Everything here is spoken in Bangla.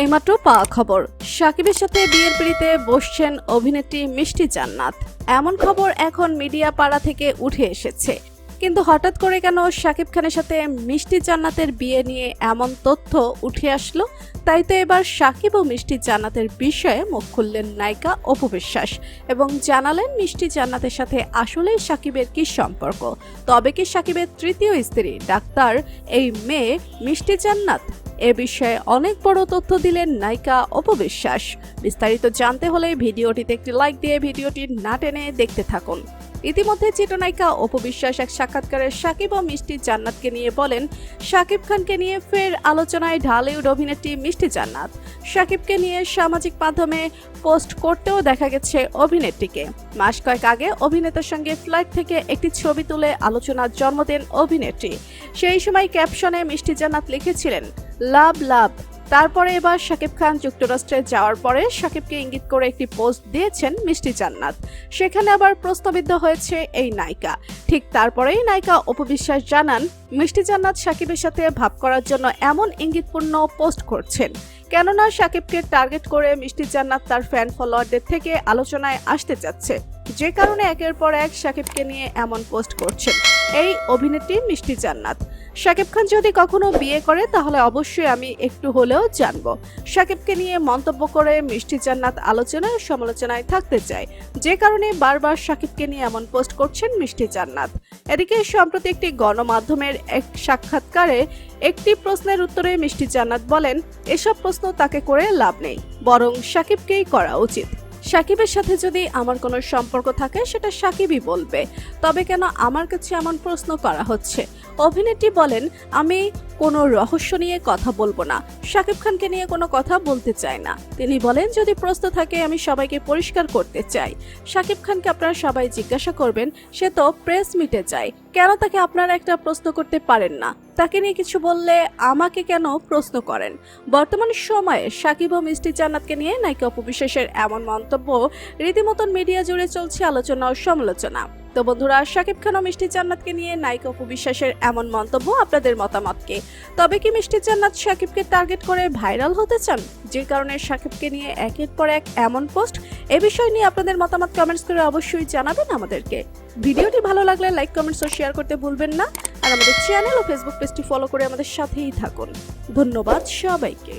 এইমাত্র পাওয়া খবর। সাকিবের সাথে বিয়ের পিড়িতে বসছেন অভিনেত্রী মিষ্টি জান্নাত। এমন খবর এখন মিডিয়া পাড়া থেকে উঠে এসেছে। কিন্তু হঠাৎ করে কেন শাকিব খানের সাথে মিষ্টি জান্নাতের বিয়ে নিয়ে এমন তথ্য উঠে আসলো? তাই তো এবার সাকিব ও মিষ্টি জান্নাতের বিষয়ে মুখ খুললেন নায়িকা অপু বিশ্বাস এবং জানালেন মিষ্টি জান্নাতের সাথে আসলেই সাকিবের কি সম্পর্ক। তবে কি সাকিবের তৃতীয় স্ত্রী ডাক্তার এই মেয়ে মিষ্টি জান্নাত? এ বিষয়ে অনেক বড় তথ্য দিলেন নায়িকা অপবিশ্বাস। বিস্তারিত জানতে হলে ভিডিওটিতে একটি লাইক দিয়ে ভিডিওটি না টেনে দেখতে থাকুন। ইতিমধ্যে চিত্রনায়িকা অপবিশ্বাস এক সাক্ষাৎকারে সাকিব ও মিষ্টি জান্নাতকে নিয়ে বলেন, সাকিব খানকে নিয়ে ফের আলোচনায় ঢালিউড অভিনেত্রী মিষ্টি জান্নাত। সাকিবকে নিয়ে সামাজিক মাধ্যমে পোস্ট করতেও দেখা গেছে অভিনেত্রীকে। মাস কয়েক আগে অভিনেতার সঙ্গে ফ্লাইট থেকে একটি ছবি তুলে আলোচনার জন্ম দেন অভিনেত্রী। সেই সময় ক্যাপশনে মিষ্টি জান্নাত লিখেছিলেন, লাভ লাভ তারপরে এবার শাকিব খান যুক্তরাষ্ট্রে যাওয়ার পরে শাকিবকে ইঙ্গিত করে একটি পোস্ট দিয়েছেন মিষ্টি জান্নাত। সেখানে আবার প্রস্তাবিত হয়েছে এই নায়িকা। ঠিক তারপরেই নায়িকা অপবিশ্বাস জানান, মিষ্টি জান্নাত শাকিবের সাথে ভাব করার জন্য এমন ইঙ্গিতপূর্ণ পোস্ট করছেন। কেননা শাকিবকে টার্গেট করে মিষ্টি জান্নাত তার ফ্যান ফলোয়ারদের থেকে আলোচনায় আসতে যাচ্ছে যে কারণে একের পর এক শাকিবকে নিয়ে এমন পোস্ট করছেন। এই অভিনেত্রী মিষ্টি জান্নাত। শাকিব খান যদি কখনো বিয়ে করে, তাহলে অবশ্যই আমি একটু হলেও জানব। শাকিবকে নিয়ে মন্তব্য করে মিষ্টি জান্নাত আলোচনায় সমালোচনায় থাকতে চায়। যে কারণে বারবার শাকিবকে নিয়ে এমন পোস্ট করছেন মিষ্টি জান্নাত। এদিকে সম্প্রতি একটি গণমাধ্যমের এক সাক্ষাৎকারে একটি প্রশ্নের উত্তরে মিষ্টি জান্নাত বলেন, এসব প্রশ্ন তাকে করে লাভ নেই, বরং সাকিবকেই করা উচিত। সাকিবের সাথে যদি আমার কোনো সম্পর্ক থাকে, সেটা সাকিবই বলবে। তবে কেন আমার কাছে এমন প্রশ্ন করা হচ্ছে? অভিনেত্রী বলেন, আমি কোনো রহস্য নিয়ে কথা বলব না। শাকিব খানকে নিয়ে কোনো কথা বলতে চাই না। তিনি বলেন, যদি প্রশ্ন থাকে, আমি সবাইকে পরিষ্কার করতে চাই। শাকিব খানকে আপনারা সবাই জিজ্ঞাসা করবেন, সে তো প্রেস মিটে যায়। কেন তাকে আপনারা একটা প্রশ্ন করতে পারেন না? তাকে নিয়ে কিছু বললে আমাকে কেন প্রশ্ন করেন? বর্তমান সময়ে সাকিব ও মিষ্টি জান্নাতকে নিয়ে নায়িকা অপবিশ্বাসের এমন মন্তব্য রীতিমতন মিডিয়া জুড়ে চলছে আলোচনা ও সমালোচনা। তো বন্ধুরা, শাকিব খান ও মিষ্টি জান্নাতকে নিয়ে নায়িকা অপবিশ্বাসের এমন মন্তব্য আপনাদের মতামতকে। তবে কি মিষ্টি জান্নাত শাকিবকে টার্গেট করে ভাইরাল হতে চান? যে কারণে শাকিবকে নিয়ে একের পর এক এমন পোস্ট, এ বিষয় নিয়ে আপনাদের মতামত কমেন্টস করে অবশ্যই জানাবেন আমাদেরকে। ভিডিওটি ভালো লাগলে লাইক কমেন্টস ও শেয়ার করতে ভুলবেন না। আর আমাদের চ্যানেল ও ফেসবুক পেজটি ফলো করে আমাদের সাথেই থাকুন। ধন্যবাদ সবাইকে।